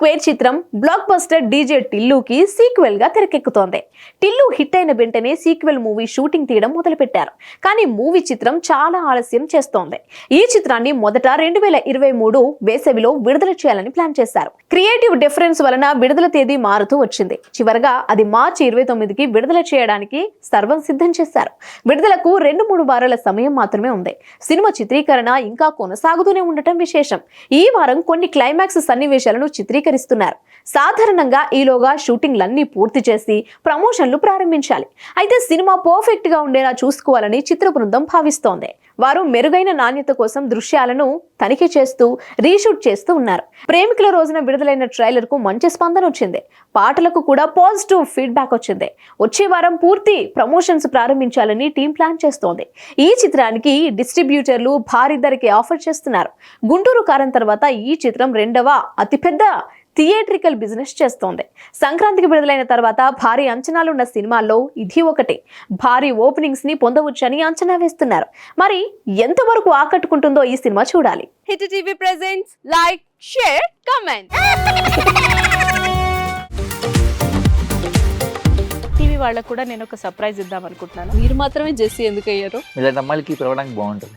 Square చిత్రం blockbuster DJ టిల్లుకి సీక్వెల్గా తెరకెక్కుతోంది. టిల్లు హిట్ అయిన వెంటనే సీక్వెల్ మూవీ షూటింగ్ తీయడం మొదలుపెట్టారు. కానీ మూవీ చిత్రం చాలా ఆలస్యం చేస్తోంది. ఈ చిత్రాన్ని మొదట రెండు వేల ఇరవై మూడు వేసవిలో విడుదల చేయాలని ప్లాన్ చేశారు. క్రియేటివ్ డిఫరెన్స్ వలన విడుదల తేదీ మారుతూ వచ్చింది. చివరగా అది మార్చి ఇరవై తొమ్మిదికి విడుదల చేయడానికి సర్వం సిద్ధం చేశారు. విడుదలకు రెండు మూడు వారాల సమయం మాత్రమే ఉంది. సినిమా చిత్రీకరణ ఇంకా కొనసాగుతూనే ఉండటం విశేషం. ఈ వారం కొన్ని క్లైమాక్స్ సన్నివేశాలను చిత్రీకరిస్తున్నారు సాధారణంగా ఈలోగా షూటింగ్లన్నీ పూర్తి చేసి ప్రమోషన్లు ప్రారంభించాలి. అయితే సినిమా పర్ఫెక్ట్గా ఉండేలా చూసుకోవాలని చిత్ర బృందం భావిస్తోంది. వారు మెరుగైన నాణ్యత కోసం దృశ్యాలను తనిఖీ చేస్తూ రీషూట్ చేస్తూ ఉన్నారు. ప్రేమికుల రోజున విడుదలైన ట్రైలర్కు మంచి స్పందన వచ్చింది. పాటలకు కూడా పాజిటివ్ ఫీడ్బ్యాక్ వచ్చింది. వచ్చే వారం పూర్తి ప్రమోషన్స్ ప్రారంభించాలని టీం ప్లాన్ చేస్తోంది. ఈ చిత్రానికి డిస్ట్రిబ్యూటర్లు భారీ ధరకి ఆఫర్ చేస్తున్నారు. గుంటూరు కారం తర్వాత ఈ చిత్రం రెండవ అతిపెద్ద థియేట్రికల్ బిజినెస్ చేస్తోంది. సంక్రాంతికి విడుదలైన తర్వాత భారీ అంచనాలున్న సినిమాల్లో ఇది ఒకటి. భారీ ఓపెనింగ్స్ని పొందవచ్చని అంచనా వేస్తున్నారు. మరి ఎంతవరకు ఆకట్టుకుంటుందో ఈ సినిమా చూడాలి. Hit TV presents like share comment TV వాళ్ళకు కూడా నేను ఒక సర్ప్రైజ్ ఇద్దాం అనుకుంటున్నాను. మీరు మాత్రమే జెస్సీ ఎందుకు అయ్యారు ఇలాంటి అమ్మాయిలకి పిలవడానికి బాగుంటుంది.